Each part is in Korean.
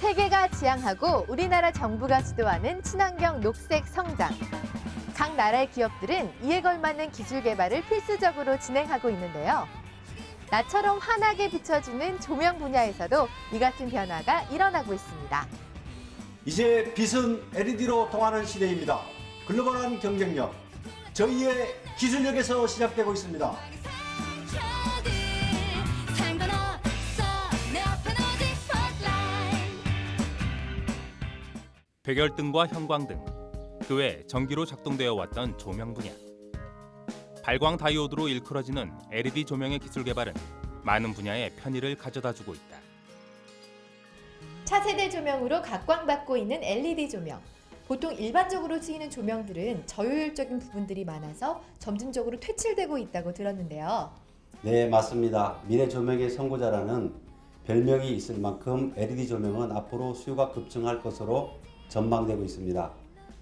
세계가 지향하고 우리나라 정부가 주도하는 친환경 녹색 성장. 각 나라의 기업들은 이에 걸맞는 기술 개발을 필수적으로 진행하고 있는데요. 나처럼 환하게 비춰주는 조명 분야에서도 이 같은 변화가 일어나고 있습니다. 이제 빛은 LED로 통하는 시대입니다. 글로벌한 경쟁력, 저희의 기술력에서 시작되고 있습니다. 백열등과 형광등, 그 외 전기로 작동되어 왔던 조명 분야. 발광 다이오드로 일컬어지는 LED 조명의 기술 개발은 많은 분야에 편의를 가져다 주고 있다. 차세대 조명으로 각광받고 있는 LED 조명. 보통 일반적으로 쓰이는 조명들은 저효율적인 부분들이 많아서 점진적으로 퇴출되고 있다고 들었는데요. 네, 맞습니다. 미래 조명의 선구자라는 별명이 있을 만큼 LED 조명은 앞으로 수요가 급증할 것으로 전망되고 있습니다.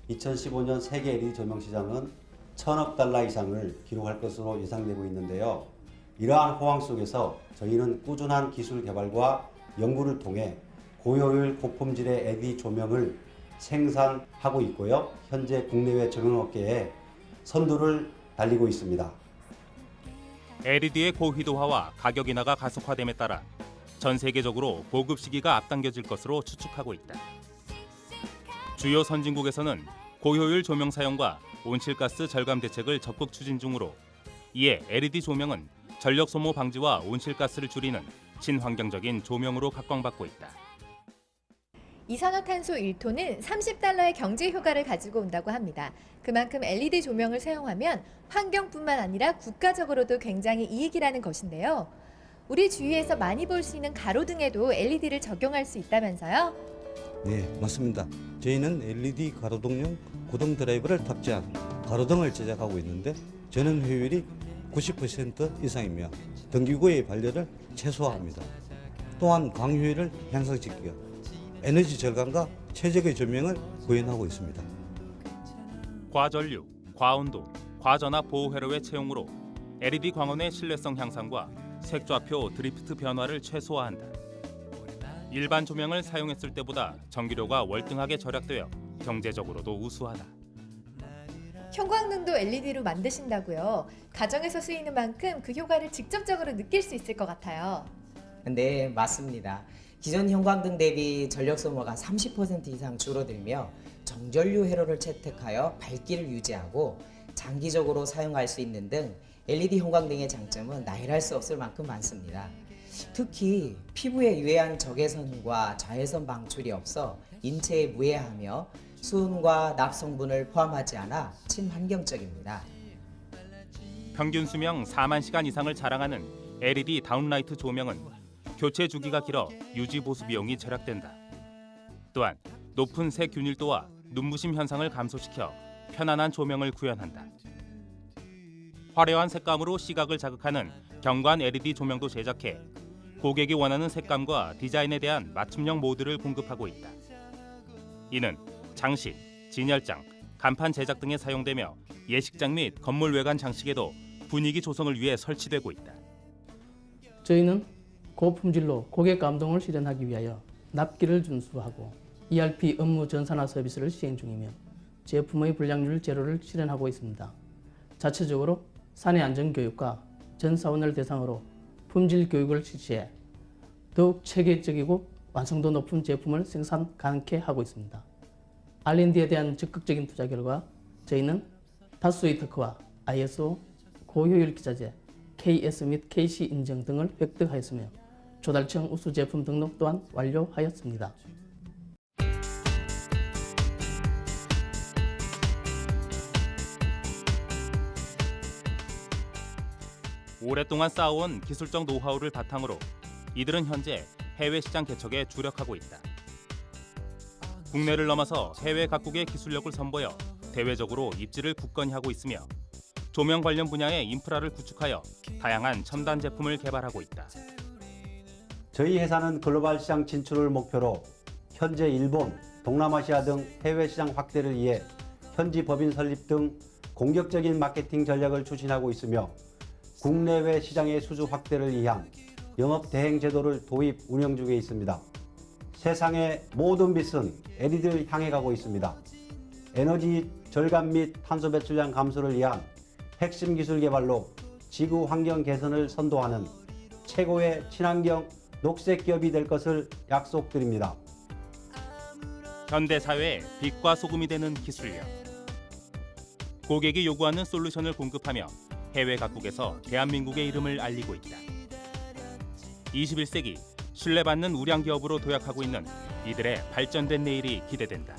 2015년 세계 LED 조명 시장은 천억 달러 이상을 기록할 것으로 예상되고 있는데요. 이러한 호황 속에서 저희는 꾸준한 기술 개발과 연구를 통해 고효율 고품질의 LED 조명을 생산하고 있고요. 현재 국내외 조명업계에 선두를 달리고 있습니다. LED의 고휘도화와 가격 인하가 가속화됨에 따라 전 세계적으로 보급 시기가 앞당겨질 것으로 추측하고 있다. 주요 선진국에서는 고효율 조명 사용과 온실가스 절감 대책을 적극 추진 중으로 이에 LED 조명은 전력 소모 방지와 온실가스를 줄이는 친환경적인 조명으로 각광받고 있다. 이산화탄소 1톤은 30달러의 경제 효과를 가지고 온다고 합니다. 그만큼 LED 조명을 사용하면 환경뿐만 아니라 국가적으로도 굉장히 이익이라는 것인데요. 우리 주위에서 많이 볼 수 있는 가로등에도 LED를 적용할 수 있다면서요? 네, 맞습니다. 저희는 LED 가로등용 고등 드라이버를 탑재한 가로등을 제작하고 있는데 전원 효율이 90% 이상이며 등기구의 발열을 최소화합니다. 또한 광효율을 향상시키고 에너지 절감과 최적의 조명을 구현하고 있습니다. 과전류, 과온도, 과전압 보호 회로의 채용으로 LED 광원의 신뢰성 향상과 색좌표 드리프트 변화를 최소화한다. 일반 조명을 사용했을 때보다 전기료가 월등하게 절약되어 경제적으로도 우수하다. 형광등도 LED로 만드신다고요. 가정에서 쓰이는 만큼 그 효과를 직접적으로 느낄 수 있을 것 같아요. 네, 맞습니다. 기존 형광등 대비 전력 소모가 30% 이상 줄어들며 정전류 회로를 채택하여 밝기를 유지하고 장기적으로 사용할 수 있는 등 LED 형광등의 장점은 나열할 수 없을 만큼 많습니다. 특히 피부에 유해한 적외선과 자외선 방출이 없어 인체에 무해하며 수은과 납 성분을 포함하지 않아 친환경적입니다. 평균 수명 4만 시간 이상을 자랑하는 LED 다운라이트 조명은 교체 주기가 길어 유지 보수 비용이 절약된다. 또한 높은 색 균일도와 눈부심 현상을 감소시켜 편안한 조명을 구현한다. 화려한 색감으로 시각을 자극하는 경관 LED 조명도 제작해 고객이 원하는 색감과 디자인에 대한 맞춤형 모드를 공급하고 있다. 이는 장식, 진열장, 간판 제작 등에 사용되며 예식장 및 건물 외관 장식에도 분위기 조성을 위해 설치되고 있다. 저희는 고품질로 고객 감동을 실현하기 위하여 납기를 준수하고 ERP 업무 전산화 서비스를 시행 중이며 제품의 불량률 제로를 실현하고 있습니다. 자체적으로 사내 안전 교육과 전 사원을 대상으로 품질 교육을 실시해 더욱 체계적이고 완성도 높은 제품을 생산 가능케 하고 있습니다. R&D에 대한 적극적인 투자 결과 저희는 다수의 특허와 ISO 고효율 기자재 KS 및 KC 인증 등을 획득하였으며 조달청 우수 제품 등록 또한 완료하였습니다. 오랫동안 쌓아온 기술적 노하우를 바탕으로 이들은 현재 해외 시장 개척에 주력하고 있다. 국내를 넘어서 해외 각국의 기술력을 선보여 대외적으로 입지를 굳건히 하고 있으며 조명 관련 분야의 인프라를 구축하여 다양한 첨단 제품을 개발하고 있다. 저희 회사는 글로벌 시장 진출을 목표로 현재 일본, 동남아시아 등 해외 시장 확대를 위해 현지 법인 설립 등 공격적인 마케팅 전략을 추진하고 있으며 국내외 시장의 수주 확대를 위한 영업 대행 제도를 도입 운영 중에 있습니다. 세상의 모든 빛은 LED를 향해 가고 있습니다. 에너지 절감 및 탄소 배출량 감소를 위한 핵심 기술 개발로 지구 환경 개선을 선도하는 최고의 친환경 녹색 기업이 될 것을 약속드립니다. 현대 사회의 빛과 소금이 되는 기술력. 고객이 요구하는 솔루션을 공급하며 해외 각국에서 대한민국의 이름을 알리고 있다. 21세기 신뢰받는 우량 기업으로 도약하고 있는 이들의 발전된 내일이 기대된다.